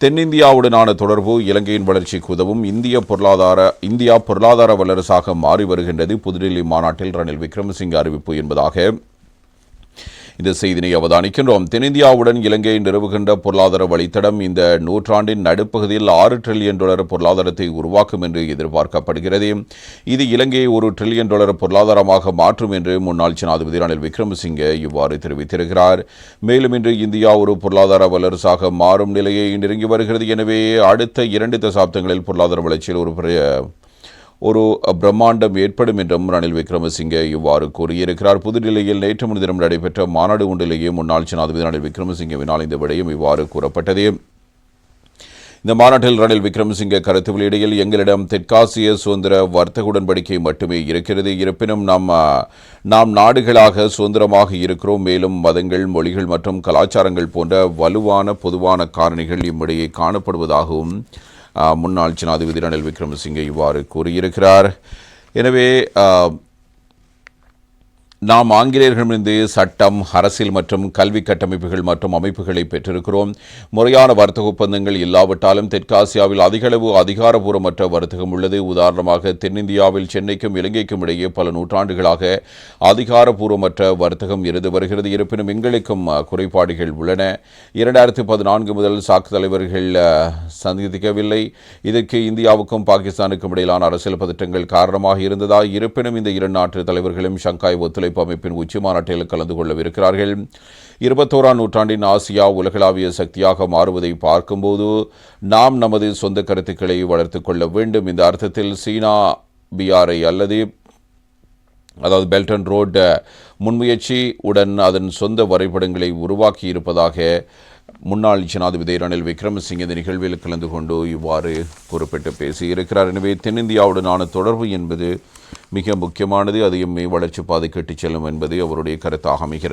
தென்னிந்தியாவுடனான தொடர்பு இலங்கையின் வளர்ச்சிக்கு உதவும் இந்திய பொருளாதார இந்தியா பொருளாதார வல்லரசாக மாறி வருகின்றது புதுடில்லி மாநாட்டில் ரணில் விக்ரமசிங்க அறிவிப்பு என்பதாக இந்த செய்தினை அவதானிக்கின்றோம். தென்னிந்தியாவுடன் இலங்கை நிறுவுகின்ற பொருளாதார வழித்தடம் இந்த நூற்றாண்டின் நடுப்பகுதியில் ஆறு டிரில்லியன் டாலர் பொருளாதாரத்தை உருவாக்கும் என்று எதிர்பார்க்கப்படுகிறது. இது இலங்கையை ஒரு டிரில்லியன் டாலர் பொருளாதாரமாக மாற்றும் என்று முன்னாள் ஜனாதிபதி ரணில் விக்ரமசிங்கே இவ்வாறு தெரிவித்திருக்கிறார். மேலும் இன்று இந்தியா ஒரு பொருளாதார வல்லரசாக மாறும் நிலையை நெருங்கி வருகிறது. எனவே அடுத்த இரண்டு தசாப்தங்களில் பொருளாதார வளர்ச்சியில் ஒரு பெரிய ஒரு பிரம்மாண்டம் ஏற்படும் என்றும் ரணில் விக்ரமசிங்கே இவ்வாறு கூறியிருக்கிறார். புதுடில்லியில் நேற்று முன்தினம் நடைபெற்ற மாநாடு ஒன்றிலேயே முன்னாள் ஜனாதிபதி ரணில் விக்ரமசிங்கவினால் இந்த விடயம் இவ்வாறு கூறப்பட்டது. இந்த மாநாட்டில் ரணில் விக்ரமசிங்கே கருத்து வெளியிடையில் எங்களிடம் தெற்காசிய சுதந்திர வர்த்தக உடன்படிக்கை மட்டுமே இருக்கிறது. இருப்பினும் நாம் நாம் நாடுகளாக சுதந்திரமாக இருக்கிறோம். மேலும் மதங்கள் மொழிகள் மற்றும் கலாச்சாரங்கள் போன்ற வலுவான பொதுவான காரணிகள் இம்மிடையே காணப்படுவதாகவும் முன்னாள் ஜனாதிபதி ரணில் விக்ரமசிங்கே இவ்வாறு கூறியிருக்கிறார். எனவே நாம் ஆங்கிலேயர்களிடமிருந்து சட்டம் அரசியல் மற்றும் கல்வி கட்டமைப்புகள் மற்றும் அமைப்புகளை பெற்றிருக்கிறோம். முறையான வர்த்தக ஒப்பந்தங்கள் இல்லாவிட்டாலும் தெற்காசியாவில் அதிகளவு அதிகாரபூர்வமற்ற வர்த்தகம் உள்ளது. உதாரணமாக தென்னிந்தியாவில் சென்னைக்கும் இலங்கைக்கும் இடையே பல நூற்றாண்டுகளாக அதிகாரபூர்வமற்ற வர்த்தகம் இருந்து வருகிறது. இருப்பினும் எங்களுக்கும் குறைபாடுகள் உள்ளன. இரண்டாயிரத்தி பதினான்கு முதல் சாக்கு தலைவர்கள் சந்திக்கவில்லை. இதற்கு இந்தியாவுக்கும் பாகிஸ்தானுக்கும் இடையிலான அரசியல் பதற்றங்கள் காரணமாக இருந்ததா? இருப்பினும் இந்த இரு நாட்டு தலைவர்களும் ஷங்காய் ஒத்துழைப்பு ஒத்துழைப்பு அமைப்பின் உச்சி மாநாட்டில் கலந்து கொள்ளவிருக்கிறார்கள். இருபத்தோராம் நூற்றாண்டின் ஆசியா உலகளாவிய சக்தியாக மாறுவதை பார்க்கும்போது நாம் நமது சொந்த கருத்துக்களை வளர்த்துக் கொள்ள வேண்டும். இந்த அர்த்தத்தில் சீனா பிஆர்ஐ அல்லது அதாவது பெல்ட் அண்ட் ரோட் முன்முயற்சி உடன் அதன் சொந்த வரைபடங்களை உருவாக்கி இருப்பதாக முன்னாள் ஜனாதிபதி ரணில் விக்ரமசிங்க இந்த நிகழ்வில் கலந்து கொண்டு இவ்வாறு குறிப்பிட்டு பேசியிருக்கிறார். எனவே தென்னிந்தியாவுடனான தொடர்பு என்பது மிக முக்கியமானது அதையும் வளர்ச்சி பாதை கட்டிச் செல்லும் என்பது அவருடைய கருத்தாக அமைகிறது.